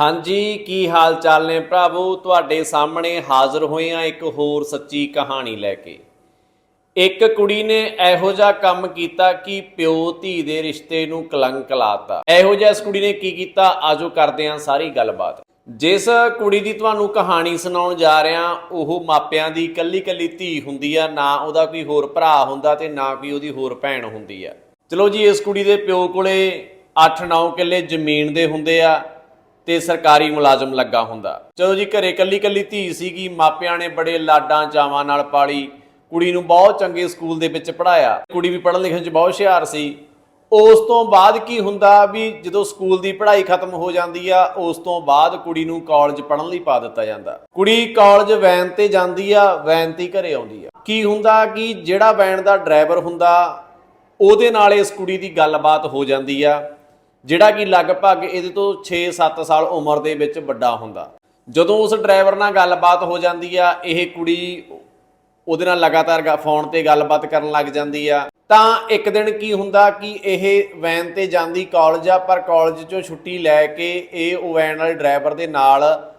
ਹਾਂਜੀ, ਕੀ ਹਾਲ ਚਾਲ ਨੇ ਭਰਾਵੋ? ਤੁਹਾਡੇ ਸਾਹਮਣੇ ਹਾਜ਼ਰ ਹੋਏ ਆ ਇੱਕ ਹੋਰ ਸੱਚੀ ਕਹਾਣੀ ਲੈ ਕੇ। ਇੱਕ ਕੁੜੀ ਨੇ ਇਹੋ ਜਿਹਾ ਕੰਮ ਕੀਤਾ ਕਿ ਪਿਓ ਧੀ ਦੇ ਰਿਸ਼ਤੇ ਨੂੰ ਕਲੰਕ ਲਾਤਾ। ਇਹੋ ਜਿਹਾ ਇਸ ਕੁੜੀ ਨੇ ਕੀ ਕੀਤਾ? ਆਜੋ ਕਰਦੇ ਹਾਂ ਸਾਰੀ ਗੱਲਬਾਤ। ਜਿਸ ਕੁੜੀ ਦੀ ਤੁਹਾਨੂੰ ਕਹਾਣੀ ਸੁਣਾਉਣ ਜਾ ਰਿਹਾ, ਉਹ ਮਾਪਿਆਂ ਦੀ ਕੱਲੀ ਕੱਲੀ ਧੀ ਹੁੰਦੀ ਆ, ਨਾ ਉਹਦਾ ਕੋਈ ਹੋਰ ਭਰਾ ਹੁੰਦਾ ਤੇ ਨਾ ਕੋਈ ਉਹਦੀ ਹੋਰ ਭੈਣ ਹੁੰਦੀ ਆ। ਚਲੋ ਜੀ, ਇਸ ਕੁੜੀ ਦੇ ਪਿਓ ਕੋਲੇ 8-9 ਕਿੱਲੇ ਜ਼ਮੀਨ ਦੇ ਹੁੰਦੇ ਆ। ਤੇ ਸਰਕਾਰੀ ਮੁਲਾਜ਼ਮ ਲੱਗਾ ਹੁੰਦਾ। ਚਲੋ ਜੀ ਘਰੇ ਕੱਲੀ ਕੱਲੀ ਧੀ ਸੀਗੀ, ਮਾਪਿਆਂ ਨੇ ਬੜੇ ਲਾਡਾਂ ਚਾਵਾਂ ਨਾਲ ਪਾਲੀ। ਕੁੜੀ ਨੂੰ ਬਹੁਤ ਚੰਗੇ ਸਕੂਲ ਦੇ ਵਿੱਚ ਪੜਾਇਆ ਕੁੜੀ ਵੀ ਪੜ੍ਹਨ ਲਿਖਣ 'ਚ ਬਹੁਤ ਹੁਸ਼ਿਆਰ ਸੀ। ਉਸ ਤੋਂ ਬਾਅਦ ਕੀ ਹੁੰਦਾ ਵੀ ਜਦੋਂ ਸਕੂਲ ਦੀ ਪੜ੍ਹਾਈ ਖਤਮ ਹੋ ਜਾਂਦੀ ਆ, ਉਸ ਤੋਂ ਬਾਅਦ ਕੁੜੀ ਨੂੰ ਕਾਲਜ ਪੜ੍ਹਨ ਲਈ ਪਾ ਦਿੱਤਾ ਜਾਂਦਾ। ਕੁੜੀ ਕਾਲਜ ਵੈਨ ਤੇ ਜਾਂਦੀ ਆ, ਵੈਨ ਤੇ ਹੀ ਘਰੇ ਆਉਂਦੀ ਆ। ਕੀ ਹੁੰਦਾ ਕਿ ਜਿਹੜਾ ਵੈਨ ਦਾ ਡਰਾਈਵਰ ਹੁੰਦਾ, ਉਹਦੇ ਨਾਲ ਇਸ ਕੁੜੀ ਦੀ ਗੱਲਬਾਤ ਹੋ ਜਾਂਦੀ ਆ। ਜਿਹੜਾ ਕਿ ਲਗਭਗ ਇਹਦੇ ਤੋਂ 6-7 ਸਾਲ ਉਮਰ ਦੇ ਵਿੱਚ ਵੱਡਾ ਹੁੰਦਾ। ਜਦੋਂ ਉਸ ਡਰਾਈਵਰ ਨਾਲ ਗੱਲਬਾਤ ਹੋ ਜਾਂਦੀ ਆ, ਇਹ ਕੁੜੀ ਉਹਦੇ ਨਾਲ ਲਗਾਤਾਰ ਗ- ਫੋਨ ਤੇ ਗੱਲਬਾਤ ਕਰਨ ਲੱਗ ਜਾਂਦੀ ਆ। ਤਾਂ ਇੱਕ ਦਿਨ ਕੀ ਹੁੰਦਾ ਕਿ ਇਹ ਵੈਨ ਤੇ ਜਾਂਦੀ ਕਾਲਜ ਆ, ਪਰ ਕਾਲਜ ਚੋਂ ਛੁੱਟੀ ਲੈ ਕੇ ਇਹ ਉਹ ਵੈਨ ਵਾਲੇ ਡਰਾਈਵਰ ਦੇ ਨਾਲ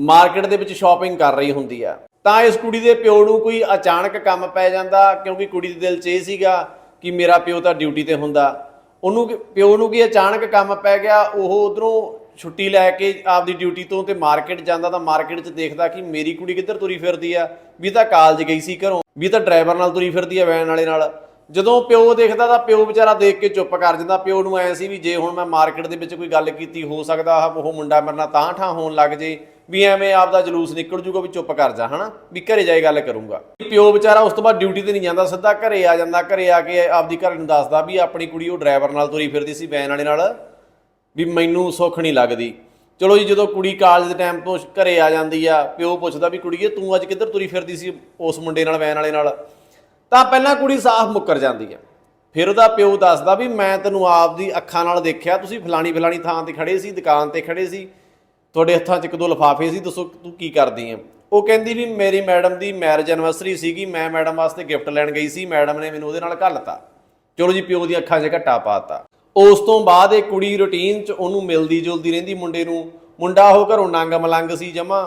ਮਾਰਕੀਟ ਦੇ ਵਿੱਚ ਸ਼ਾਪਿੰਗ ਕਰ ਰਹੀ ਹੁੰਦੀ ਆ। ਤਾਂ ਇਸ ਕੁੜੀ ਦੇ ਪਿਓ ਨੂੰ ਕੋਈ ਅਚਾਨਕ ਕੰਮ ਪੈ ਜਾਂਦਾ ਕਿਉਂਕਿ ਕੁੜੀ ਦੇ ਦਿਲ 'ਚ ਇਹ ਸੀਗਾ ਕਿ ਮੇਰਾ ਪਿਓ ਤਾਂ ਡਿਊਟੀ ਤੇ ਹੁੰਦਾ। ਉਹਨੂੰ ਪਿਓ ਨੂੰ ਕੀ ਅਚਾਨਕ ਕੰਮ ਪੈ ਗਿਆ, ਉਹ ਉਧਰੋਂ ਛੁੱਟੀ ਲੈ ਕੇ ਆਪਦੀ ਡਿਊਟੀ ਤੋਂ ਤੇ ਮਾਰਕੀਟ ਜਾਂਦਾ ਤਾਂ ਮਾਰਕੀਟ 'ਚ ਦੇਖਦਾ ਕਿ ਮੇਰੀ ਕੁੜੀ ਕਿੱਧਰ ਤੁਰੀ ਫਿਰਦੀ ਆ, ਵੀ ਤਾਂ ਕਾਲਜ ਗਈ ਸੀ ਘਰੋਂ, ਵੀ ਤਾਂ ਡਰਾਈਵਰ ਨਾਲ ਤੁਰੀ ਫਿਰਦੀ ਆ ਵੈਨ ਵਾਲੇ ਨਾਲ। ਜਦੋਂ ਪਿਓ ਦੇਖਦਾ ਤਾਂ ਪਿਓ ਵਿਚਾਰਾ ਦੇਖ ਕੇ ਚੁੱਪ ਕਰ ਜਾਂਦਾ। ਪਿਓ ਨੂੰ ਐ ਸੀ ਵੀ ਜੇ ਹੁਣ ਮੈਂ ਮਾਰਕੀਟ ਦੇ ਵਿੱਚ ਕੋਈ ਗੱਲ ਕੀਤੀ, ਹੋ ਸਕਦਾ ਆਹ ਉਹ ਮੁੰਡਾ ਮਰਨਾ ਤਾਂ ਠਾਂ ਹੋਣ ਲੱਗ ਜੇ। ਵੀ ਐਵੇਂ ਆਪਦਾ ਜਲੂਸ ਨਿਕਲ ਜੂਗਾ ਵੀ ਚੁੱਪ ਕਰ ਜਾ, ਹਨਾ? ਵੀ ਘਰੇ ਜਾਏ ਗੱਲ ਕਰੂੰਗਾ। ਪਿਓ ਵਿਚਾਰਾ ਉਸ ਤੋਂ ਬਾਅਦ ਡਿਊਟੀ ਤੇ ਨਹੀਂ ਜਾਂਦਾ, ਸਿੱਧਾ ਘਰੇ ਆ ਜਾਂਦਾ, ਘਰੇ ਆ ਕੇ ਆਪਦੀ ਘਰ ਨੂੰ ਦੱਸਦਾ ਵੀ ਆਪਣੀ ਕੁੜੀ ਉਹ ਡਰਾਈਵਰ ਨਾਲ ਤੁਰੀ ਫਿਰਦੀ ਸੀ ਵੈਨ ਵਾਲੇ ਨਾਲ, ਵੀ ਮੈਨੂੰ ਸੁੱਖ ਨਹੀਂ ਲੱਗਦੀ। ਚਲੋ ਜੀ, ਜਦੋਂ ਕੁੜੀ ਕਾਲਜ ਦੇ ਟਾਈਮ ਤੋਂ ਘਰੇ ਆ ਜਾਂਦੀ ਆ, ਪਿਓ ਪੁੱਛਦਾ ਵੀ ਕੁੜੀਏ ਤੂੰ ਅੱਜ ਕਿੱਧਰ ਤੁਰੀ ਫਿਰਦੀ ਸੀ ਉਸ ਮੁੰਡੇ ਨਾਲ, ਵੈਨ ਵਾਲੇ ਨਾਲ? ਤਾਂ ਪਹਿਲਾਂ ਕੁੜੀ ਸਾਫ਼ ਮੁੱਕਰ ਜਾਂਦੀ ਆ। ਫਿਰ ਉਹਦਾ ਪਿਓ ਦੱਸਦਾ ਵੀ ਮੈਂ ਤੈਨੂੰ ਆਪਦੀ ਅੱਖਾਂ ਨਾਲ ਦੇਖਿਆ, ਤੁਸੀਂ ਫਲਾਣੀ ਫਲਾਣੀ ਥਾਂ ਤੇ ਖੜੇ ਸੀ, ਦੁਕਾਨ ਤੇ ਖੜੇ ਸੀ। ਤੁਹਾਡੇ ਹੱਥਾਂ 'ਚ ਇੱਕ ਦੋ ਲਿਫਾਫੇ ਸੀ, ਦੱਸੋ ਤੂੰ ਕੀ ਕਰਦੀ ਹੈ ਉਹ ਕਹਿੰਦੀ ਵੀ ਮੇਰੀ ਮੈਡਮ ਦੀ ਮੈਰਿਜ ਐਨਵਰਸਰੀ ਸੀਗੀ, ਮੈਂ ਮੈਡਮ ਵਾਸਤੇ ਗਿਫਟ ਲੈਣ ਗਈ ਸੀ, ਮੈਡਮ ਨੇ ਮੈਨੂੰ ਉਹਦੇ ਨਾਲ ਘੱਲਤਾ ਚਲੋ ਜੀ, ਪਿਓ ਦੀਆਂ ਅੱਖਾਂ 'ਚ ਘੱਟਾ ਪਾਤਾ ਉਸ ਤੋਂ ਬਾਅਦ ਇਹ ਕੁੜੀ ਰੁਟੀਨ 'ਚ ਉਹਨੂੰ ਮਿਲਦੀ ਜੁਲਦੀ ਰਹਿੰਦੀ ਮੁੰਡੇ ਨੂੰ। ਮੁੰਡਾ ਉਹ ਘਰੋਂ ਨੰਗ ਮਲੰਗ ਸੀ ਜਮਾ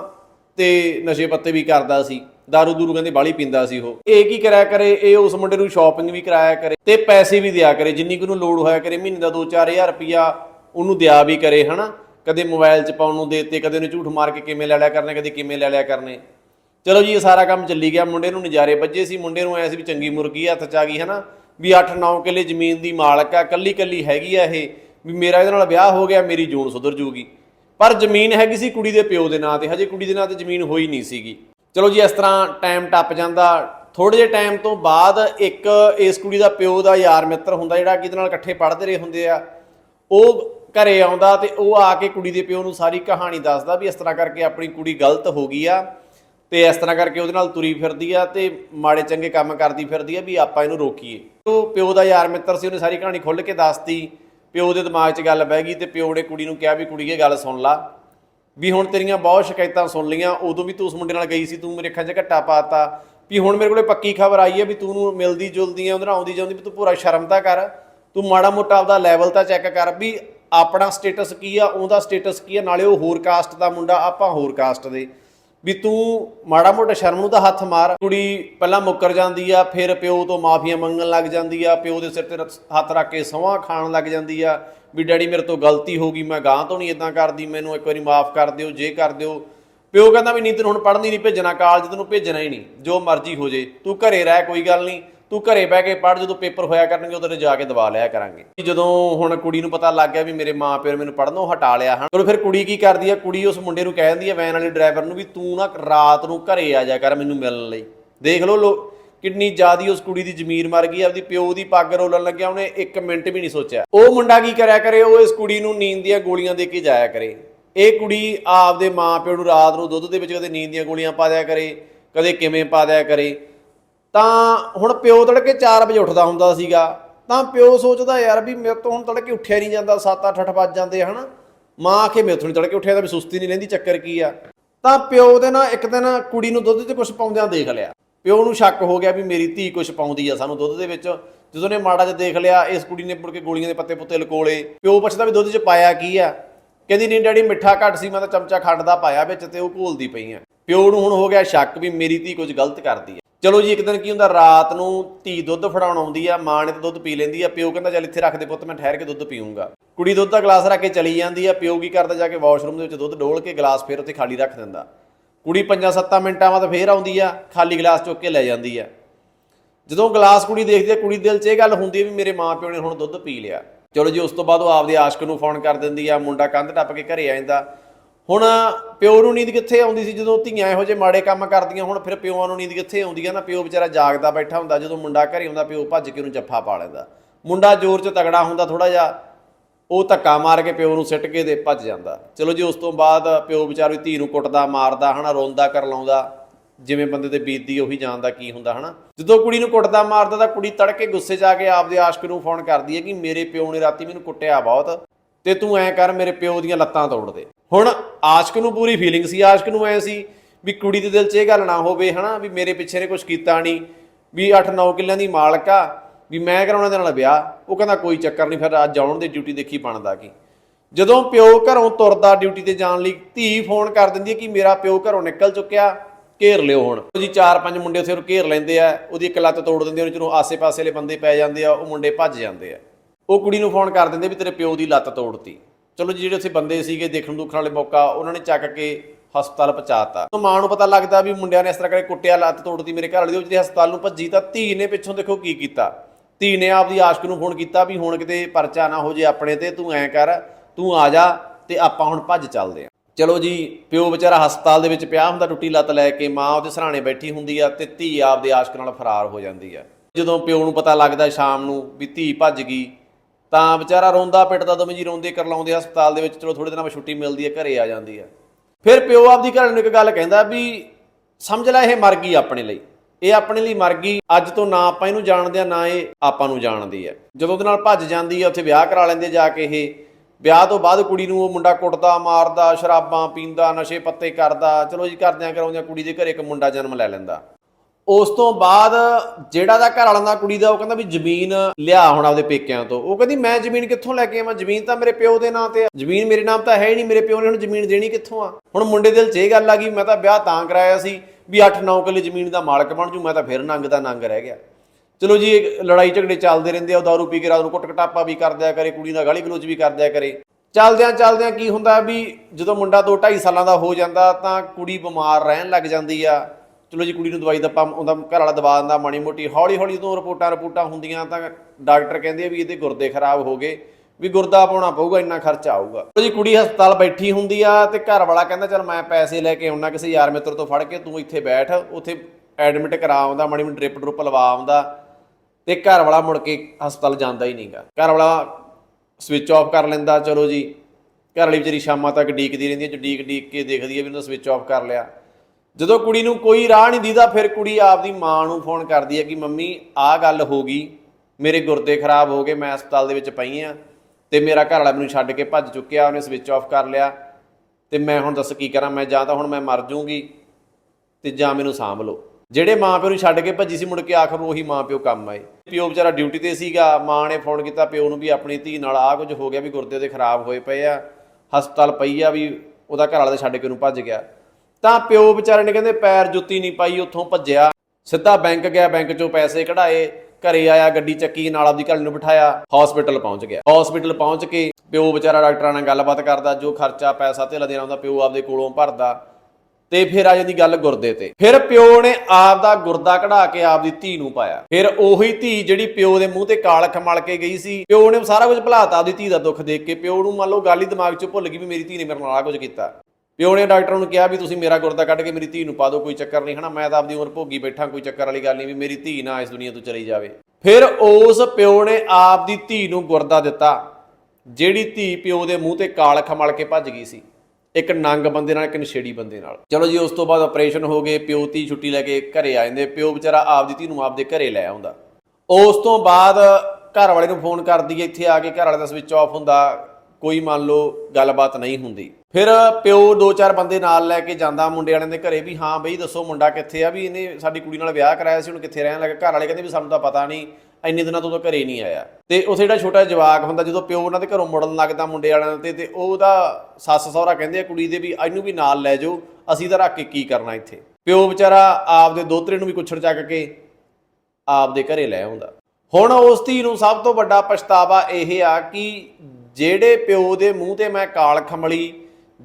ਤੇ ਨਸ਼ੇ ਪੱਤੇ ਵੀ ਕਰਦਾ ਸੀ। ਦਾਰੂ ਦੂਰੂ ਕਹਿੰਦੇ ਬਾਲੀ ਪੀਂਦਾ ਸੀ ਉਹ। ਇਹ ਕੀ ਕਰਿਆ ਕਰੇ? ਇਹ ਉਸ ਮੁੰਡੇ ਨੂੰ ਸ਼ਾਪਿੰਗ ਵੀ ਕਰਾਇਆ ਕਰੇ ਤੇ ਪੈਸੇ ਵੀ ਦਿਆ ਕਰੇ। ਜਿੰਨੀ ਕੁ ਨੂੰ ਲੋੜ ਹੋਇਆ ਕਰੇ, ਮਹੀਨੇ ਦਾ 2-4000 ਰੁਪਿਆ ਉਹਨੂੰ ਦਿਆ ਵੀ ਕਰੇ, ਹਨਾ? ਕਦੇ ਮੋਬਾਈਲ 'ਚ ਪਾਉਣ ਨੂੰ ਦੇਤੇ, ਕਦੇ ਉਹਨੇ ਝੂਠ ਮਾਰ ਕੇ ਕਿਵੇਂ ਲੈ ਲਿਆ ਕਰਨੇ, ਕਦੇ ਕਿਵੇਂ ਲੈ ਲਿਆ ਕਰਨੇ। ਚਲੋ ਜੀ, ਇਹ ਸਾਰਾ ਕੰਮ ਚੱਲੀ ਗਿਆ, ਮੁੰਡੇ ਨੂੰ ਨਜ਼ਾਰੇ ਵੱਜੇ ਸੀ, ਮੁੰਡੇ ਨੂੰ ਐ ਸੀ ਵੀ ਚੰਗੀ ਮੁਰਗੀ ਹੱਥ 'ਚ ਆ ਗਈ, ਹਨਾ। ਵੀ 8-9 ਕਿੱਲੇ ਜ਼ਮੀਨ ਦੀ ਮਾਲਕ ਆ ਕੱਲੀ ਕੱਲੀ ਹੈਗੀ ਆ ਇਹ, ਵੀ ਮੇਰਾ ਇਹਦੇ ਨਾਲ ਵਿਆਹ ਹੋ ਗਿਆ, ਮੇਰੀ ਜੂਨ ਸੁਧਰ ਜੂਗੀ। ਪਰ ਜ਼ਮੀਨ ਹੈਗੀ ਸੀ ਕੁੜੀ ਦੇ ਪਿਓ ਦੇ ਨਾਂ ਤੇ, ਹਜੇ ਕੁੜੀ ਦੇ ਨਾਂ ਤੇ ਜ਼ਮੀਨ ਹੋਈ ਨਹੀਂ ਸੀਗੀ। ਚਲੋ ਜੀ, ਇਸ ਤਰ੍ਹਾਂ ਟਾਈਮ ਟੱਪ ਜਾਂਦਾ। ਥੋੜੇ ਜਿਹੇ ਟਾਈਮ ਤੋਂ ਬਾਅਦ ਇੱਕ ਇਸ ਕੁੜੀ ਦਾ ਪਿਓ ਦਾ ਯਾਰ ਮਿੱਤਰ ਹੁੰਦਾ, ਜਿਹੜਾ ਕਿ ਇਹਦੇ ਨਾਲ ਇਕੱਠੇ ਪੜ੍ਹਦੇ ਰਹੇ ਹੁੰਦੇ ਆ। ਉਹ ਘਰੇ ਆਉਂਦਾ ਤੇ ਉਹ ਆ ਕੇ ਕੁੜੀ ਦੇ ਪਿਓ ਨੂੰ ਸਾਰੀ ਕਹਾਣੀ ਦੱਸਦਾ ਵੀ ਇਸ ਤਰ੍ਹਾਂ ਕਰਕੇ ਆਪਣੀ ਕੁੜੀ ਗਲਤ ਹੋ ਗਈ ਆ ਤੇ ਇਸ ਤਰ੍ਹਾਂ ਕਰਕੇ ਉਹਦੇ ਨਾਲ ਤੁਰੀ ਫਿਰਦੀ ਆ ਤੇ ਮਾੜੇ ਚੰਗੇ ਕੰਮ ਕਰਦੀ ਫਿਰਦੀ ਆ ਵੀ ਆਪਾਂ ਇਹਨੂੰ ਰੋਕੀਏ। ਉਹ ਪਿਓ ਦਾ ਯਾਰ ਮਿੱਤਰ ਸੀ, ਉਹਨੇ ਸਾਰੀ ਕਹਾਣੀ ਖੁੱਲ੍ਹ ਕੇ ਦੱਸਤੀ। ਪਿਓ ਦੇ ਦਿਮਾਗ 'ਚ ਗੱਲ ਬਹਿ ਗਈ ਤੇ ਪਿਓ ਨੇ ਕੁੜੀ ਨੂੰ ਕਿਹਾ ਵੀ ਕੁੜੀਏ ਗੱਲ ਸੁਣ ਲਾ। ਵੀ ਹੁਣ ਤੇਰੀਆਂ ਬਹੁਤ ਸ਼ਿਕਾਇਤਾਂ ਸੁਣ ਲਈਆਂ, ਉਦੋਂ ਵੀ ਤੂੰ ਉਸ ਮੁੰਡੇ ਨਾਲ ਗਈ ਸੀ, ਤੂੰ ਮੇਰੇ ਅੱਖਾਂ 'ਚ ਘੱਟਾ ਪਾਤਾ। ਵੀ ਹੁਣ ਮੇਰੇ ਕੋਲੇ ਪੱਕੀ ਖਬਰ ਆਈ ਹੈ ਵੀ ਤੂੰ ਨੂੰ ਮਿਲਦੀ ਜੁਲਦੀ ਆ, ਉਹਦੇ ਨਾਲ ਆਉਂਦੀ ਜਾਂਦੀ ਵੀ ਤੂੰ ਪੂਰਾ ਸ਼ਰਮ ਤਾਂ ਕਰ। ਤੂੰ ਮਾੜਾ ਮੋਟਾ ਆਪਦਾ ਲੈਵਲ ਤਾਂ ਚੈੱਕ ਕਰ ਵੀ ਆਪਣਾ ਸਟੇਟਸ ਕੀ ਆ, ਉਹਦਾ ਸਟੇਟਸ ਕੀ ਆ, ਨਾਲੇ ਉਹ ਹੋਰ ਕਾਸਟ ਦਾ ਮੁੰਡਾ, ਆਪਾਂ ਹੋਰ ਕਾਸਟ ਦੇ। ਵੀ ਤੂੰ ਮਾੜਾ ਮੋਟਾ ਸ਼ਰਮ ਨੂੰ ਤਾਂ ਹੱਥ ਮਾਰ। ਕੁੜੀ ਪਹਿਲਾਂ ਮੁੱਕਰ ਜਾਂਦੀ ਆ, ਫਿਰ ਪਿਓ ਤੋਂ ਮਾਫੀਆਂ ਮੰਗਣ ਲੱਗ ਜਾਂਦੀ ਆ, ਪਿਓ ਦੇ ਸਿਰ ਤੇ ਰ- ਹੱਥ ਰੱਖ ਕੇ ਸਵਾਹ ਖਾਣ ਲੱਗ ਜਾਂਦੀ ਆ, ਵੀ ਡੈਡੀ ਮੇਰੇ ਤੋਂ ਗਲਤੀ ਹੋ ਗਈ, ਮੈਂ ਗਾਂ ਤੋਂ ਨਹੀਂ ਇਦਾਂ ਕਰਦੀ, ਮੈਨੂੰ ਇੱਕ ਵਾਰੀ ਮਾਫ ਕਰ ਦਿਓ, ਜੇ ਕਰ ਦਿਓ। ਪਿਓ ਕਹਿੰਦਾ ਵੀ ਨਹੀਂ ਤੈਨੂੰ ਹੁਣ ਪੜ੍ਹਨੀ ਨਹੀਂ ਭੇਜਣਾ, ਕਾਲਜ ਤੈਨੂੰ ਭੇਜਣਾ ਹੀ ਨਹੀਂ, ਜੋ ਮਰਜ਼ੀ ਹੋ ਜੇ, ਤੂੰ ਘਰੇ ਰਹਿ, ਕੋਈ ਗੱਲ ਨਹੀਂ। ਤੂੰ ਘਰੇ ਬਹਿ ਕੇ ਪੜ੍ਹ, ਜਦੋਂ ਪੇਪਰ ਹੋਇਆ ਕਰਨਗੇ ਉਦੋਂ ਜਾ ਕੇ ਦਵਾ ਲਿਆ ਕਰਾਂਗੇ। ਜਦੋਂ ਹੁਣ ਕੁੜੀ ਨੂੰ ਪਤਾ ਲੱਗ ਗਿਆ ਵੀ ਮੇਰੇ ਮਾਂ ਪਿਓ ਨੇ ਮੈਨੂੰ ਪੜ੍ਹਨੋਂ ਹਟਾ ਲਿਆ ਹਨ, ਚਲੋ ਫਿਰ ਕੁੜੀ ਕੀ ਕਰਦੀ ਆ? ਕੁੜੀ ਉਸ ਮੁੰਡੇ ਨੂੰ ਕਹਿ ਦਿੰਦੀ ਆ, ਵੈਨ ਵਾਲੇ ਡਰਾਈਵਰ ਨੂੰ ਵੀ ਤੂੰ ਨਾ ਰਾਤ ਨੂੰ ਘਰੇ ਆ ਜਾ ਕਰ ਮੈਨੂੰ ਮਿਲਣ ਲਈ। ਦੇਖ ਲਓ ਲੋ, ਕਿੰਨੀ ਜ਼ਿਆਦੀ ਉਸ ਕੁੜੀ ਦੀ ਜ਼ਮੀਰ ਮਰ ਗਈ ਆਪਦੀ ਪਿਓ ਦੀ ਪੱਗ ਰੋਲਣ ਲੱਗਿਆ, ਉਹਨੇ 1 ਮਿੰਟ ਵੀ ਨਹੀਂ ਸੋਚਿਆ। ਉਹ ਮੁੰਡਾ ਕੀ ਕਰਿਆ ਕਰੇ? ਉਹ ਇਸ ਕੁੜੀ ਨੂੰ ਨੀਂਦ ਦੀਆਂ ਗੋਲੀਆਂ ਦੇ ਕੇ ਜਾਇਆ ਕਰੇ। ਇਹ ਕੁੜੀ ਆਪਦੇ ਮਾਂ ਪਿਓ ਨੂੰ ਰਾਤ ਨੂੰ ਦੁੱਧ ਦੇ ਵਿੱਚ ਕਦੇ ਨੀਂਦ ਦੀਆਂ ਗੋਲੀਆਂ ਪਾ ਦਿਆ ਕਰੇ, ਕਦੇ ਕਿਵੇਂ ਪਾ ਦਿਆ ਕਰੇ। ਤਾਂ ਹੁਣ ਪਿਓ ਤੜਕੇ 4 ਵਜੇ ਉੱਠਦਾ ਹੁੰਦਾ ਸੀਗਾ, ਤਾਂ ਪਿਓ ਸੋਚਦਾ ਯਾਰ ਵੀ ਮੇਰੇ ਤੋਂ ਹੁਣ ਤੜਕੇ ਉੱਠਿਆ ਨਹੀਂ ਜਾਂਦਾ 7-8 ਅੱਠ ਵੱਜ ਜਾਂਦੇ ਆ ਹਨਾ। ਮਾਂ ਆਖੇ ਮੇਰੇ ਤੋਂ ਨਹੀਂ ਤੜਕੇ ਉੱਠਿਆ ਤਾਂ ਵੀ ਸੁਸਤੀ ਨਹੀਂ ਲੈਂਦੀ ਚੱਕਰ ਕੀ ਆ। ਤਾਂ ਪਿਓ ਦੇ ਨਾ ਇੱਕ ਦਿਨ ਕੁੜੀ ਨੂੰ ਦੁੱਧ 'ਚ ਕੁਝ ਪਾਉਂਦਿਆਂ ਦੇਖ ਲਿਆ। ਪਿਓ ਨੂੰ ਸ਼ੱਕ ਹੋ ਗਿਆ ਵੀ ਮੇਰੀ ਧੀ ਕੁਝ ਪਾਉਂਦੀ ਆ ਸਾਨੂੰ ਦੁੱਧ ਦੇ ਵਿੱਚ। ਜਦੋਂ ਨੇ ਮਾੜਾ ਜਿਹਾ ਦੇਖ ਲਿਆ, ਇਸ ਕੁੜੀ ਨੇ ਮੁੜ ਕੇ ਗੋਲੀਆਂ ਦੇ ਪੱਤੇ ਪੁੱਤੇ ਲਕੋਲੇ। ਪਿਓ ਪੁੱਛਦਾ ਵੀ ਦੁੱਧ 'ਚ ਪਾਇਆ ਕੀ ਆ? ਕਹਿੰਦੀ, ਨਹੀਂ ਡੈਡੀ, ਮਿੱਠਾ ਘੱਟ ਸੀ, ਮੈਂ ਤਾਂ ਚਮਚਾ ਖੰਡ ਦਾ ਪਾਇਆ ਵਿੱਚ ਤੇ ਉਹ ਘੋਲਦੀ ਪਈ ਆ। ਪਿਓ ਨੂੰ ਹੁਣ ਹੋ ਗਿਆ ਸ਼ੱਕ ਵੀ ਮੇਰੀ ਧੀ ਕੁਝ ਗਲਤ ਕਰਦੀ ਹੈ। ਚਲੋ ਜੀ, ਇੱਕ ਦਿਨ ਕੀ ਹੁੰਦਾ, ਰਾਤ ਨੂੰ ਧੀ ਦੁੱਧ ਫੜਾਉਣ ਆਉਂਦੀ ਆ, ਮਾਂ ਨੇ ਤਾਂ ਦੁੱਧ ਪੀ ਲੈਂਦੀ ਆ, ਪਿਓ ਕਹਿੰਦਾ, ਚੱਲ ਇੱਥੇ ਰੱਖ ਦੇ ਪੁੱਤ, ਮੈਂ ਠਹਿਰ ਕੇ ਦੁੱਧ ਪੀਊਂਗਾ। ਕੁੜੀ ਦੁੱਧ ਦਾ ਗਲਾਸ ਰੱਖ ਕੇ ਚਲੀ ਜਾਂਦੀ ਆ, ਪਿਓ ਕੀ ਕਰਦਾ, ਜਾ ਕੇ ਵਾਸ਼ਰੂਮ ਦੇ ਵਿੱਚ ਦੁੱਧ ਡੋਲ ਕੇ ਗਲਾਸ ਫੇਰ ਉੱਥੇ ਖਾਲੀ ਰੱਖ ਦਿੰਦਾ। ਕੁੜੀ 5-7 ਮਿੰਟਾਂ ਬਾਅਦ ਫੇਰ ਆਉਂਦੀ ਆ, ਖਾਲੀ ਗਲਾਸ ਚੁੱਕ ਕੇ ਲੈ ਜਾਂਦੀ ਆ। ਜਦੋਂ ਗਲਾਸ ਕੁੜੀ ਦੇਖਦੀ ਆ, ਕੁੜੀ ਦਿਲ 'ਚ ਇਹ ਗੱਲ ਹੁੰਦੀ ਆ ਵੀ ਮੇਰੇ ਮਾਂ ਪਿਓ ਨੇ ਹੁਣ ਦੁੱਧ ਪੀ ਲਿਆ। ਚਲੋ ਜੀ, ਉਸ ਤੋਂ ਬਾਅਦ ਉਹ ਆਪਦੇ ਆਸ਼ਕ ਨੂੰ ਫੋਨ ਕਰ ਦਿੰਦੀ ਆ, ਮੁੰਡਾ ਕੰਧ ਟੱਪ ਕੇ ਘਰੇ ਆ ਜਾਂਦਾ। ਹੁਣ ਪਿਓ ਨੂੰ ਨੀਂਦ ਕਿੱਥੇ ਆਉਂਦੀ ਸੀ? ਜਦੋਂ ਧੀਆਂ ਇਹੋ ਜਿਹੇ ਮਾੜੇ ਕੰਮ ਕਰਦੀਆਂ, ਹੁਣ ਫਿਰ ਪਿਓਆਂ ਨੂੰ ਨੀਂਦ ਕਿੱਥੇ ਆਉਂਦੀ ਆ? ਨਾ ਪਿਓ ਵਿਚਾਰਾ ਜਾਗਦਾ ਬੈਠਾ ਹੁੰਦਾ, ਜਦੋਂ ਮੁੰਡਾ ਘਰੇ ਆਉਂਦਾ, ਪਿਓ ਭੱਜ ਕੇ ਉਹਨੂੰ ਜੱਫਾ ਪਾ ਲੈਂਦਾ। ਮੁੰਡਾ ਜ਼ੋਰ 'ਚ ਤਗੜਾ ਹੁੰਦਾ ਥੋੜਾ ਜਿਹਾ, ਉਹ ਧੱਕਾ ਮਾਰ ਕੇ ਪਿਓ ਨੂੰ ਸਿੱਟ ਕੇ ਦੇ ਭੱਜ ਜਾਂਦਾ। ਚਲੋ ਜੀ, ਉਸ ਤੋਂ ਬਾਅਦ ਪਿਓ ਵਿਚਾਰੀ ਧੀ ਨੂੰ ਕੁੱਟਦਾ, ਮਾਰਦਾ, ਹਨਾ, ਰੋਂਦਾ ਕਰ ਲਾਉਂਦਾ ਜਿਵੇਂ ਬੰਦੇ ਤੇ ਬੀਤਦੀ ਉਹੀ ਜਾਣਦਾ ਕੀ ਹੁੰਦਾ, ਹਨਾ। ਜਦੋਂ ਕੁੜੀ ਨੂੰ ਕੁੱਟਦਾ, ਮਾਰਦਾ ਤਾਂ ਕੁੜੀ ਤੜਕੇ ਗੁੱਸੇ 'ਚ ਆ ਕੇ ਆਪਦੇ ਆਸ਼ਕ ਨੂੰ ਫੋਨ ਕਰਦੀ ਹੈ ਕਿ ਮੇਰੇ ਪਿਓ ਨੇ ਰਾਤੀ ਮੈਨੂੰ ਕੁੱਟਿਆ ਬਹੁਤ। ਤੇ ਤੂੰ ਐਂ ਕਰ, ਮੇਰੇ ਪਿਓ ਦੀਆਂ ਲੱਤਾਂ ਤੋੜ ਦੇ। ਹੁਣ ਆਸ਼ਕ ਨੂੰ ਪੂਰੀ ਫੀਲਿੰਗ ਸੀ, ਆਸ਼ਕ ਨੂੰ ਐ ਸੀ ਵੀ ਕੁੜੀ ਦੇ ਦਿਲ 'ਚ ਇਹ ਗੱਲ ਨਾ ਹੋਵੇ, ਹਨਾ, ਵੀ ਮੇਰੇ ਪਿੱਛੇ ਨੇ ਕੁਝ ਕੀਤਾ ਨਹੀਂ, ਵੀ 8-9 ਕਿੱਲਿਆਂ ਦੀ ਮਾਲਕ ਆ, ਵੀ ਮੈਂ ਕਰਾਉਣਾ ਦੇ ਨਾਲ ਵਿਆਹ? ਉਹ ਕਹਿੰਦਾ ਕੋਈ ਚੱਕਰ ਨਹੀਂ, ਫਿਰ ਅੱਜ ਆਉਣ ਦੀ ਡਿਊਟੀ ਦੇਖੀ ਬਣਦਾ ਕੀ। ਜਦੋਂ ਪਿਓ ਘਰੋਂ ਤੁਰਦਾ ਡਿਊਟੀ ਤੇ ਜਾਣ ਲਈ, ਧੀ ਫੋਨ ਕਰ ਦਿੰਦੀ ਹੈ ਕਿ ਮੇਰਾ ਪਿਓ ਘਰੋਂ ਨਿਕਲ ਚੁੱਕਿਆ, ਘੇਰ ਲਿਓ ਹੁਣ। ਉਹ ਜੀ ਚਾਰ ਪੰਜ ਮੁੰਡੇ ਉੱਥੇ ਉਹਨੂੰ ਘੇਰ ਲੈਂਦੇ ਆ, ਉਹਦੀ ਇੱਕ ਲੱਤ ਤੋੜ ਦਿੰਦੇ ਉਹਨੂੰ ਜਦੋਂ ਆਸੇ-ਪਾਸੇ ਵਾਲੇ ਬੰਦੇ ਪੈ ਜਾਂਦੇ ਆ, ਉਹ ਮੁੰਡੇ ਭੱਜ ਜਾਂਦੇ ਆ। ਉਹ ਕੁੜੀ ਨੂੰ ਫੋਨ ਕਰ ਦਿੰਦੇ ਵੀ ਤੇਰੇ ਪਿਓ ਦੀ ਲੱਤ ਤੋੜਤੀ। ਚਲੋ ਜੀ, ਜਿਹੜੇ ਉੱਥੇ ਬੰਦੇ ਸੀਗੇ, ਦੇਖਣ ਦੁੱਖਣ ਵਾਲੇ ਮੌਕਾ, ਉਹਨਾਂ ਨੇ ਚੱਕ ਕੇ ਹਸਪਤਾਲ ਪਹੁੰਚਾਤਾ। ਤਾਂ ਮਾਂ ਨੂੰ ਪਤਾ ਲੱਗਦਾ ਵੀ ਮੁੰਡਿਆਂ ਨੇ ਇਸ ਤਰ੍ਹਾਂ ਕਰੇ ਕੁੱਟਿਆ, ਲੱਤ ਤੋੜਤੀ ਮੇਰੇ ਘਰ ਵਾਲੇ ਉਹ ਜਿਹੜੀ ਹਸਪਤਾਲ ਨੂੰ ਭੱਜੀ ਤਾਂ ਧੀ ਨੇ ਪਿੱਛੋਂ ਦੇਖੋ ਕੀ ਕੀਤਾ। ਧੀ ਨੇ ਆਪਦੀ ਆਸ਼ਕ ਨੂੰ ਫੋਨ ਕੀਤਾ ਵੀ ਹੁਣ ਕਿਤੇ ਪਰਚਾ ਨਾ ਹੋ ਜੇ ਆਪਣੇ ਤੇ, ਤੂੰ ਐਂ ਕਰ, ਤੂੰ ਆ ਜਾ ਤੇ ਆਪਾਂ ਹੁਣ ਭੱਜ ਚੱਲਦੇ ਆਂ। ਚਲੋ ਜੀ, ਪਿਓ ਵਿਚਾਰਾ ਹਸਪਤਾਲ ਦੇ ਵਿੱਚ ਪਿਆ ਹੁੰਦਾ, ਟੁੱਟੀ ਲੱਤ ਲੈ ਕੇ ਮਾਂ ਉਹਦੇ ਸਰਾਣੇ ਬੈਠੀ ਹੁੰਦੀ ਆ ਤੇ ਧੀ ਆਪਦੇ ਆਸ਼ਕ ਨਾਲ ਫਰਾਰ ਹੋ ਜਾਂਦੀ ਆ। ਜਦੋਂ ਪਿਓ ਨੂੰ ਪਤਾ ਲੱਗਦਾ ਸ਼ਾਮ ਨੂੰ ਵੀ ਧੀ ਭੱਜ ਗਈ ਤਾਂ ਵਿਚਾਰਾ ਰੋਂਦਾ ਪਿੱਟਦਾ, ਦੋਵੇਂ ਜੀ ਰੋਂਦੇ ਕਰ ਲਾਉਂਦੇ ਹਸਪਤਾਲ ਦੇ ਵਿੱਚ, ਚਲੋ ਥੋੜੇ ਦਿਨਾਂ ਬਾਅਦ ਛੁੱਟੀ ਮਿਲਦੀ ਹੈ ਘਰੇ ਆ ਜਾਂਦੀ ਹੈ ਫਿਰ ਪਿਓ ਆਪਦੀ ਘਰ ਨੂੰ ਇੱਕ ਗੱਲ ਕਹਿੰਦਾ ਵੀ ਸਮਝ ਲੈ, ਇਹ ਮਰ ਗਈ ਆਪਣੇ ਲਈ। ਇਹ ਆਪਣੇ ਲਈ ਮਰ ਗਈ, ਅੱਜ ਤੋਂ ਨਾ ਆਪਾਂ ਇਹਨੂੰ ਜਾਣਦੇ ਆ, ਨਾ ਇਹ ਆਪਾਂ ਨੂੰ ਜਾਣਦੀ ਹੈ ਜਦੋਂ ਉਹਦੇ ਨਾਲ ਭੱਜ ਜਾਂਦੀ ਹੈ ਉੱਥੇ ਵਿਆਹ ਕਰਾ ਲੈਂਦੇ ਜਾ ਕੇ ਇਹ। ਵਿਆਹ ਤੋਂ ਬਾਅਦ ਕੁੜੀ ਨੂੰ ਉਹ ਮੁੰਡਾ ਕੁੱਟਦਾ, ਮਾਰਦਾ, ਸ਼ਰਾਬਾਂ ਪੀਂਦਾ, ਨਸ਼ੇ ਪੱਤੇ ਕਰਦਾ, ਚਲੋ ਜੀ ਕਰਦਿਆਂ ਕਰਾਉਂਦਿਆਂ ਕੁੜੀ ਦੇ ਘਰੇ ਇੱਕ ਮੁੰਡਾ ਜਨਮ ਲੈ ਲੈਂਦਾ। ਉਸ ਤੋਂ ਬਾਅਦ ਜਿਹੜਾ ਦਾ ਘਰ ਵਾਲਾ ਦਾ ਕੁੜੀ ਦਾ, ਉਹ ਕਹਿੰਦਾ ਵੀ ਜ਼ਮੀਨ ਲਿਆ ਹੁਣ ਆਪਦੇ ਪੇਕਿਆਂ ਤੋਂ। ਉਹ ਕਹਿੰਦੀ, ਮੈਂ ਜ਼ਮੀਨ ਕਿੱਥੋਂ ਲੈ ਕੇ ਆਵਾਂ? ਜ਼ਮੀਨ ਤਾਂ ਮੇਰੇ ਪਿਓ ਦੇ ਨਾਂ ਤੇ ਆ। ਜ਼ਮੀਨ ਮੇਰੇ ਨਾਮ ਤਾਂ ਹੈ ਹੀ ਨਹੀਂ। ਮੇਰੇ ਪਿਓ ਨੇ ਹੁਣ ਜ਼ਮੀਨ ਦੇਣੀ ਕਿੱਥੋਂ ਆ? ਹੁਣ ਮੁੰਡੇ ਦਿਲ 'ਚ ਇਹ ਗੱਲ ਆ ਗਈ, ਮੈਂ ਤਾਂ ਵਿਆਹ ਤਾਂ ਕਰਾਇਆ ਸੀ ਵੀ 8-9 ਕਿੱਲੇ ਜ਼ਮੀਨ ਦਾ ਮਾਲਕ ਬਣ ਜੂ, ਮੈਂ ਤਾਂ ਫਿਰ ਨੰਗ ਦਾ ਨੰਗ ਰਹਿ ਗਿਆ। ਚਲੋ ਜੀ ਲੜਾਈ ਝਗੜੇ ਚੱਲਦੇ ਰਹਿੰਦੇ ਆ, ਉਹ ਦਾਰੂ ਪੀ ਕੇ ਰਾਤ ਨੂੰ ਕੁੱਟ ਕਟਾਪਾ ਵੀ ਕਰਦਿਆ ਕਰੇ, ਕੁੜੀ ਨਾਲ ਗਾਲੀ ਗਲੋਚ ਵੀ ਕਰਦਿਆ ਕਰੇ। ਚੱਲਦਿਆਂ ਚੱਲਦਿਆਂ ਕੀ ਹੁੰਦਾ ਵੀ ਜਦੋਂ ਮੁੰਡਾ 2 2.5 ਸਾਲਾਂ ਦਾ ਹੋ ਜਾਂਦਾ ਤਾਂ ਕੁੜੀ ਬਿਮਾਰ ਰਹਿਣ ਲੱਗ ਜਾਂਦੀ ਆ। ਚਲੋ ਜੀ, ਕੁੜੀ ਨੂੰ ਦਵਾਈ ਦਾ ਪੰਮ ਉਹਦਾ ਘਰ ਵਾਲਾ ਦਵਾ ਦਿੰਦਾ, ਮਾੜੀ ਮੋਟੀ ਹੌਲੀ ਹੌਲੀ ਜਦੋਂ ਰਿਪੋਰਟਾਂ ਰਿਪੋਰਟਾਂ ਹੁੰਦੀਆਂ ਤਾਂ ਡਾਕਟਰ ਕਹਿੰਦੇ ਆ ਵੀ ਇਹਦੇ ਗੁਰਦੇ ਖਰਾਬ ਹੋ ਗਏ, ਵੀ ਗੁਰਦਾ ਪਾਉਣਾ ਪਊਗਾ, ਇੰਨਾ ਖਰਚਾ ਆਊਗਾ। ਚਲੋ ਜੀ, ਕੁੜੀ ਹਸਪਤਾਲ ਬੈਠੀ ਹੁੰਦੀ ਆ ਤੇ ਘਰ ਵਾਲਾ ਕਹਿੰਦਾ, ਚਲ ਮੈਂ ਪੈਸੇ ਲੈ ਕੇ ਆਉਣਾ ਕਿਸੇ ਯਾਰ ਮਿੱਤਰ ਤੋਂ ਫੜ ਕੇ, ਤੂੰ ਇੱਥੇ ਬੈਠ, ਉੱਥੇ ਐਡਮਿਟ ਕਰਾ ਆਉਂਦਾ, ਮਾੜੀ ਮੋਟੀ ਡ੍ਰਿਪ ਡਰੁਪ ਲਵਾ ਆਉਂਦਾ ਤੇ ਘਰ ਵਾਲਾ ਮੁੜ ਕੇ ਹਸਪਤਾਲ ਜਾਂਦਾ ਹੀ ਨਹੀਂਗਾ ਘਰ ਵਾਲਾ ਸਵਿਚ ਆਫ ਕਰ ਲੈਂਦਾ, ਚਲੋ ਜੀ, ਘਰ ਵਾਲੀ ਵਿਚਾਰੀ ਸ਼ਾਮਾਂ ਤੱਕ ਡੀਕਦੀ ਰਹਿੰਦੀ ਹੈ, ਜੋ ਡੀਕ ਡੀਕ ਕੇ ਦੇਖਦੀ ਹੈ ਵੀ ਉਹਨੇ ਸਵਿਚ ਆਫ ਕਰ ਲਿਆ। ਜਦੋਂ ਕੁੜੀ ਨੂੰ ਕੋਈ ਰਾਹ ਨਹੀਂ ਦੀਦਾ, ਫਿਰ ਕੁੜੀ ਆਪਦੀ ਮਾਂ ਨੂੰ ਫੋਨ ਕਰਦੀ ਹੈ ਕਿ ਮੰਮੀ, ਆਹ ਗੱਲ ਹੋ ਗਈ, ਮੇਰੇ ਗੁਰਦੇ ਖਰਾਬ ਹੋ ਗਏ, ਮੈਂ ਹਸਪਤਾਲ ਦੇ ਵਿੱਚ ਪਈ ਆ ਤੇ ਮੇਰਾ ਘਰ ਵਾਲਾ ਮੈਨੂੰ ਛੱਡ ਕੇ ਭੱਜ ਚੁੱਕਿਆ, ਉਹਨੇ ਸਵਿਚ ਆਫ ਕਰ ਲਿਆ ਤੇ ਮੈਂ ਹੁਣ ਦੱਸ ਕੀ ਕਰਾਂ, ਮੈਂ ਜਾਂ ਤਾਂ ਹੁਣ ਮੈਂ ਮਰ ਜਾਊਂਗੀ ਤੇ ਜਾਂ ਮੈਨੂੰ ਸਾਂਭ ਲਓ। ਜਿਹੜੇ ਮਾਂ ਪਿਓ ਨੂੰ ਛੱਡ ਕੇ ਭੱਜੀ ਸੀ, ਮੁੜ ਕੇ ਆਖਰ ਨੂੰ ਉਹੀ ਮਾਂ ਪਿਓ ਕੰਮ ਆਏ। ਪਿਓ ਵਿਚਾਰਾ ਡਿਊਟੀ ਤੇ ਸੀਗਾ, ਮਾਂ ਨੇ ਫੋਨ ਕੀਤਾ, ਪਿਓ ਨੂੰ ਵੀ ਆਪਣੀ ਧੀ ਨਾਲ ਆ ਕੁਝ ਹੋ ਗਿਆ ਵੀ ਗੁਰਦੇ ਦੇ ਖਰਾਬ ਹੋਏ ਪਏ ਆ, ਹਸਪਤਾਲ ਪਈ ਆ ਵੀ ਉਹਦਾ ਘਰ ਵਾਲਾ ਛੱਡ ਕੇ ਉਹਨੂੰ ਭੱਜ ਗਿਆ। ਤਾਂ ਪਿਓ ਵਿਚਾਰੇ ਨੇ ਕਹਿੰਦੇ ਪੈਰ ਜੁੱਤੀ ਨਹੀਂ ਪਾਈ, ਉੱਥੋਂ ਭੱਜਿਆ। ਸਿੱਧਾ ਬੈਂਕ ਗਿਆ, ਬੈਂਕ ਚੋਂ ਪੈਸੇ ਕਢਾਏ, ਘਰੇ ਆਇਆ, ਗੱਡੀ ਚੱਕੀ, ਨਾਲ ਆਪਦੀ ਘਰ ਨੂੰ ਬਿਠਾਇਆ ਹਸਪੀਟਲ ਪਹੁੰਚ ਗਿਆ। ਹਸਪੀਟਲ ਪਹੁੰਚ ਕੇ ਪਿਓ ਵਿਚਾਰਾ ਡਾਕਟਰਾਂ ਨਾਲ ਗੱਲਬਾਤ ਕਰਦਾ, ਜੋ ਖਰਚਾ ਪੈਸਾ ਤੇ ਦੇਣਾ ਹੁੰਦਾ, ਪਿਓ ਆਪਦੇ ਕੋਲੋਂ ਭਰਦਾ ਤੇ ਫਿਰ ਆ ਜਾਂਦੀ ਗੱਲ ਗੁਰਦੇ ਤੇ। ਫਿਰ ਪਿਓ ਨੇ ਆਪ ਦਾ ਗੁਰਦਾ ਕਢਾ ਕੇ ਆਪਦੀ ਧੀ ਨੂੰ ਪਾਇਆ। ਫਿਰ ਉਹੀ ਧੀ ਜਿਹੜੀ ਪਿਓ ਦੇ ਮੂੰਹ ਤੇ ਕਾਲਖ ਮਲ ਕੇ ਗਈ ਸੀ, ਪਿਓ ਨੇ ਸਾਰਾ ਕੁਝ ਭੁਲਾਤਾ ਆਪਦੀ ਧੀ ਦਾ ਦੁੱਖ ਦੇਖ ਕੇ। ਪਿਓ ਨੂੰ ਮੰਨ ਲਓ, ਗੱਲ ਹੀ ਦਿਮਾਗ 'ਚ ਭੁੱਲ ਗਈ ਵੀ ਮੇਰੀ ਧੀ ਨੇ ਮੇਰੇ ਨਾਲ ਆ ਕੁਝ ਕੀਤਾ। ਪਿਓ ਨੇ ਡਾਕਟਰ ਨੂੰ ਕਿਹਾ ਵੀ ਤੁਸੀਂ ਮੇਰਾ ਗੁਰਦਾ ਕੱਢ ਕੇ ਮੇਰੀ ਧੀ ਨੂੰ ਪਾ ਦਿਓ, ਕੋਈ ਚੱਕਰ ਨਹੀਂ, ਹਨਾ? ਮੈਂ ਤਾਂ ਆਪਦੀ ਉਮਰ ਭੋਗੀ ਬੈਠਾ, ਕੋਈ ਚੱਕਰ ਵਾਲੀ ਗੱਲ ਨਹੀਂ ਵੀ ਮੇਰੀ ਧੀ ਨਾ ਇਸ ਦੁਨੀਆ ਤੋਂ ਚਲੀ ਜਾਵੇ। ਫਿਰ ਉਸ ਪਿਓ ਨੇ ਆਪਦੀ ਧੀ ਨੂੰ ਗੁਰਦਾ ਦਿੱਤਾ, ਜਿਹੜੀ ਧੀ ਪਿਓ ਦੇ ਮੂੰਹ ਤੇ ਕਾਲਖ ਮਲ ਕੇ ਭੱਜ ਗਈ ਸੀ। ਇੱਕ ਨੰਗ ਬੰਦੇ ਨਾਲ, ਇੱਕ ਨਸ਼ੇੜੀ ਬੰਦੇ ਨਾਲ। ਚਲੋ ਜੀ, ਉਸ ਤੋਂ ਬਾਅਦ ਆਪਰੇਸ਼ਨ ਹੋ ਗਏ, ਪਿਓ ਧੀ ਛੁੱਟੀ ਲੈ ਕੇ ਘਰੇ ਆ ਜਾਂਦੇ। ਪਿਓ ਵਿਚਾਰਾ ਆਪਦੀ ਧੀ ਨੂੰ ਆਪਦੇ ਘਰੇ ਲੈ ਆਉਂਦਾ। ਉਸ ਤੋਂ ਬਾਅਦ ਘਰ ਵਾਲੇ ਨੂੰ ਫੋਨ ਕਰਦੀ ਇੱਥੇ ਆ ਕੇ ਘਰ ਵਾਲੇ ਦਾ ਸਵਿਚ ਆਫ ਹੁੰਦਾ। ਕੋਈ ਮੰਨ ਲਓ ਗੱਲਬਾਤ ਨਹੀਂ ਹੁੰਦੀ। ਫਿਰ ਪਿਓ ਦੋ ਚਾਰ ਬੰਦੇ ਨਾਲ ਲੈ ਕੇ ਜਾਂਦਾ ਮੁੰਡੇ ਵਾਲਿਆਂ ਦੇ ਘਰੇ ਵੀ, ਹਾਂ ਬਈ ਦੱਸੋ ਮੁੰਡਾ ਕਿੱਥੇ ਆ? ਵੀ ਇਹਨੇ ਸਾਡੀ ਕੁੜੀ ਨਾਲ ਵਿਆਹ ਕਰਾਇਆ ਸੀ ਹੁਣ ਕਿੱਥੇ ਰਹਿਣ ਲੱਗਾ? ਘਰ ਵਾਲੇ ਕਹਿੰਦੇ ਵੀ ਸਾਨੂੰ ਤਾਂ ਪਤਾ ਨਹੀਂ, ਇੰਨੇ ਦਿਨਾਂ ਤੋਂ ਤਾਂ ਘਰੇ ਨਹੀਂ ਆਇਆ। ਤੇ ਉੱਥੇ ਜਿਹੜਾ ਛੋਟਾ ਜਵਾਕ ਹੁੰਦਾ, ਜਦੋਂ ਪਿਓ ਉਹਨਾਂ ਦੇ ਘਰੋਂ ਮੁੜਨ ਲੱਗਦਾ ਮੁੰਡੇ ਵਾਲਿਆਂ ਦੇ ਤੇ ਉਹਦਾ ਸੱਸ ਸਹੁਰਾ ਕਹਿੰਦੇ ਆ ਕੁੜੀ ਦੇ ਵੀ, ਇਹਨੂੰ ਵੀ ਨਾਲ ਲੈ ਜਾਓ, ਅਸੀਂ ਤਾਂ ਰੱਖ ਕੇ ਕੀ ਕਰਨਾ ਇੱਥੇ? ਪਿਓ ਵਿਚਾਰਾ ਆਪਦੇ ਦੋਤਰੇ ਨੂੰ ਵੀ ਕੁੱਛੜ ਚੱਕ ਕੇ ਆਪਦੇ ਘਰੇ ਲੈ ਆਉਂਦਾ। ਹੁਣ ਉਸ ਧੀ ਨੂੰ ਸਭ ਤੋਂ ਵੱਡਾ ਪਛਤਾਵਾ ਇਹ ਆ ਕਿ ਜਿਹੜੇ ਪਿਓ ਦੇ ਮੂੰਹ ਤੇ ਮੈਂ ਕਾਲ ਖਮਲੀ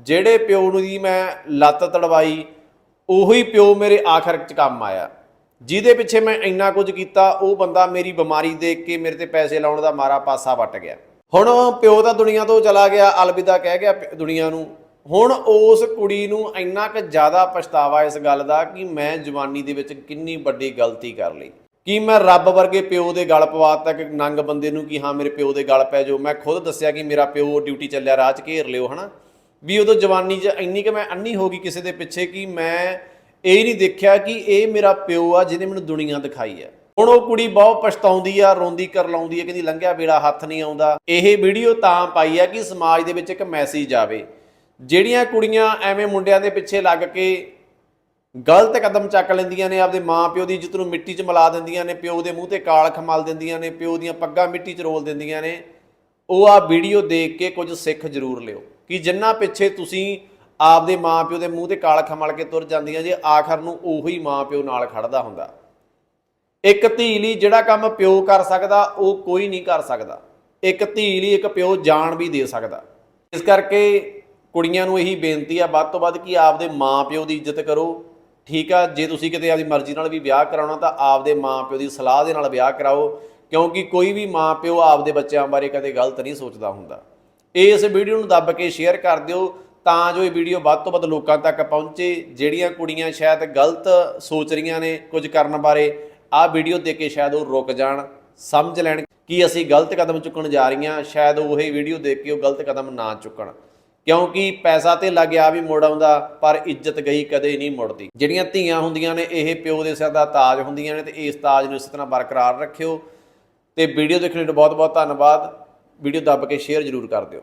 ਜਿਹੜੇ ਪਿਓ ਨੂੰ ਦੀ ਮੈਂ ਲੱਤ ਤੜਵਾਈ, ਉਹੀ ਪਿਓ ਮੇਰੇ ਆਖਰ ਚ ਕੰਮ ਆਇਆ। ਜਿਹਦੇ ਪਿੱਛੇ ਮੈਂ ਇੰਨਾ ਕੁਝ ਕੀਤਾ, ਉਹ ਬੰਦਾ ਮੇਰੀ ਬਿਮਾਰੀ ਦੇਖ ਕੇ ਮੇਰੇ ਤੇ ਪੈਸੇ ਲਾਉਣ ਦਾ ਮਾਰਾ ਪਾਸਾ ਵੱਟ ਗਿਆ। ਹੁਣ ਪਿਓ ਤਾਂ ਦੁਨੀਆ ਤੋਂ ਚਲਾ ਗਿਆ, ਅਲਵਿਦਾ ਕਹਿ ਗਿਆ ਦੁਨੀਆ ਨੂੰ। ਹੁਣ ਉਸ ਕੁੜੀ ਨੂੰ ਇੰਨਾ ਕੁ ਜ਼ਿਆਦਾ ਪਛਤਾਵਾ ਇਸ ਗੱਲ ਦਾ ਕਿ ਮੈਂ ਜਵਾਨੀ ਦੇ ਵਿੱਚ ਕਿੰਨੀ ਵੱਡੀ ਗਲਤੀ ਕਰ ਲਈ। ਕਿ ਮੈਂ ਰੱਬ ਵਰਗੇ ਪਿਓ ਦੇ ਗਲ ਪਵਾਤਾ ਕਿ ਨੰਗ ਬੰਦੇ ਨੂੰ ਕਿ ਹਾਂ ਮੇਰੇ ਪਿਓ ਦੇ ਗਲ ਪੈ ਜਾਓ? ਮੈਂ ਖੁਦ ਦੱਸਿਆ ਕਿ ਮੇਰਾ ਪਿਓ ਡਿਊਟੀ ਚੱਲਿਆ, ਰਾਹ 'ਚ ਘੇਰ ਲਿਓ, ਹਨਾ? ਵੀ ਉਦੋਂ ਜਵਾਨੀ 'ਚ ਇੰਨੀ ਕਿ ਮੈਂ ਅੰਨੀ ਹੋ ਗਈ ਕਿਸੇ ਦੇ ਪਿੱਛੇ ਕਿ ਮੈਂ ਇਹ ਨਹੀਂ ਦੇਖਿਆ ਕਿ ਇਹ ਮੇਰਾ ਪਿਓ ਆ ਜਿਹਨੇ ਮੈਨੂੰ ਦੁਨੀਆ ਦਿਖਾਈ ਆ। ਹੁਣ ਉਹ ਕੁੜੀ ਬਹੁਤ ਪਛਤਾਉਂਦੀ ਆ, ਰੋਂਦੀ, ਕਰ ਲਾਉਂਦੀ ਆ, ਕਹਿੰਦੀ ਲੰਘਿਆ ਵੇਲਾ ਹੱਥ ਨਹੀਂ ਆਉਂਦਾ। ਇਹ ਵੀਡੀਓ ਤਾਂ ਪਾਈ ਆ ਕਿ ਸਮਾਜ ਦੇ ਵਿੱਚ ਇੱਕ ਮੈਸੇਜ ਆਵੇ। ਜਿਹੜੀਆਂ ਕੁੜੀਆਂ ਐਵੇਂ ਮੁੰਡਿਆਂ ਦੇ ਪਿੱਛੇ ਲੱਗ ਕੇ ਗਲਤ ਕਦਮ ਚੱਕ ਲੈਂਦੀਆਂ ਨੇ, ਆਪਦੇ ਮਾਂ-ਪਿਓ ਦੀ ਇੱਜ਼ਤ ਨੂੰ ਮਿੱਟੀ 'ਚ ਮਿਲਾ ਦਿੰਦੀਆਂ ਨੇ, ਪਿਓ ਦੇ ਮੂੰਹ ਤੇ ਕਾਲ ਖਮਲ ਦਿੰਦੀਆਂ ਨੇ, ਪਿਓ ਦੀਆਂ ਪੱਗਾਂ ਮਿੱਟੀ 'ਚ ਰੋਲ ਦਿੰਦੀਆਂ ਨੇ। ਉਹ ਆ ਵੀਡੀਓ ਦੇਖ ਕੇ ਕੁਝ ਸਿੱਖ ਜ਼ਰੂਰ ਲਿਓ ਕਿ ਜਿੰਨਾ ਪਿੱਛੇ ਤੁਸੀਂ ਆਪਦੇ ਮਾਂ-ਪਿਓ ਦੇ ਮੂੰਹ ਤੇ ਕਾਲ ਖਮਲ ਕੇ ਤੁਰ ਜਾਂਦੀਆਂ, ਜੇ ਆਖਰ ਨੂੰ ਉਹੀ ਮਾਂ-ਪਿਓ ਨਾਲ ਖੜਦਾ ਹੁੰਦਾ। ਇੱਕ ਧੀ ਲਈ ਜਿਹੜਾ ਕੰਮ ਪਿਓ ਕਰ ਸਕਦਾ, ਉਹ ਕੋਈ ਨਹੀਂ ਕਰ ਸਕਦਾ। ਇੱਕ ਧੀ ਲਈ ਇੱਕ ਪਿਓ ਜਾਨ ਵੀ ਦੇ ਸਕਦਾ। ਇਸ ਕਰਕੇ ਕੁੜੀਆਂ ਨੂੰ ਇਹੀ ਬੇਨਤੀ ਆ, ਵੱਧ ਤੋਂ ਵੱਧ ਕਿ ਆਪਦੇ ਮਾਂ-ਪਿਓ ਦੀ ਇੱਜ਼ਤ ਕਰੋ। ਠੀਕ ਆ, ਜੇ ਤੁਸੀਂ ਕਿਤੇ ਆਪਦੀ ਮਰਜ਼ੀ ਨਾਲ ਵੀ ਵਿਆਹ ਕਰਾਉਣਾ ਤਾਂ ਆਪਦੇ ਮਾਂ-ਪਿਓ ਦੀ ਸਲਾਹ ਦੇ ਨਾਲ ਵਿਆਹ ਕਰਾਓ, ਕਿਉਂਕਿ ਕੋਈ ਵੀ ਮਾਂ-ਪਿਓ ਆਪਦੇ ਬੱਚਿਆਂ ਬਾਰੇ ਕਦੇ ਗਲਤ ਨਹੀਂ ਸੋਚਦਾ ਹੁੰਦਾ। ਇਸ ਵੀਡੀਓ ਨੂੰ ਦੱਬ ਕੇ ਸ਼ੇਅਰ ਕਰ ਦਿਓ, ਤਾਂ ਜੋ ਇਹ ਵੀਡੀਓ ਵੱਧ ਤੋਂ ਵੱਧ ਲੋਕਾਂ ਤੱਕ ਪਹੁੰਚੇ, ਜਿਹੜੀਆਂ ਕੁੜੀਆਂ ਸ਼ਾਇਦ ਗਲਤ ਸੋਚ ਰਹੀਆਂ ਨੇ ਕੁਝ ਕਰਨ ਬਾਰੇ ਆਹ ਵੀਡੀਓ ਦੇਖ ਕੇ ਸ਼ਾਇਦ ਉਹ ਰੁਕ ਜਾਣ, ਸਮਝ ਲੈਣ ਕਿ ਅਸੀਂ ਗਲਤ ਕਦਮ ਚੁੱਕਣ ਜਾ ਰਹੀਆਂ, ਸ਼ਾਇਦ ਉਹ ਹੀ ਵੀਡੀਓ ਦੇਖ ਕੇ ਉਹ ਗਲਤ ਕਦਮ ਨਾ ਚੁੱਕਣ। ਕਿਉਂਕਿ ਪੈਸਾ ਤੇ ਲੱਗਿਆ ਵੀ ਮੁੜ ਆਉਂਦਾ, ਪਰ ਇੱਜ਼ਤ ਗਈ ਕਦੇ ਨਹੀਂ ਮੁੜਦੀ। ਜਿਹੜੀਆਂ ਧੀਆਂ ਹੁੰਦੀਆਂ ਨੇ, ਇਹ ਪਿਓ ਦੇ ਸਿਰ ਦਾ ਤਾਜ ਹੁੰਦੀਆਂ ਨੇ ਤੇ ਇਸ ਤਾਜ ਨੂੰ ਇਸ ਤਰ੍ਹਾਂ ਬਰਕਰਾਰ ਰੱਖਿਓ। ਤੇ ਵੀਡੀਓ ਦੇਖਣ ਲਈ ਬਹੁਤ ਬਹੁਤ ਧੰਨਵਾਦ। ਵੀਡੀਓ ਦੱਬ ਕੇ ਸ਼ੇਅਰ ਜ਼ਰੂਰ ਕਰ ਦਿਓ।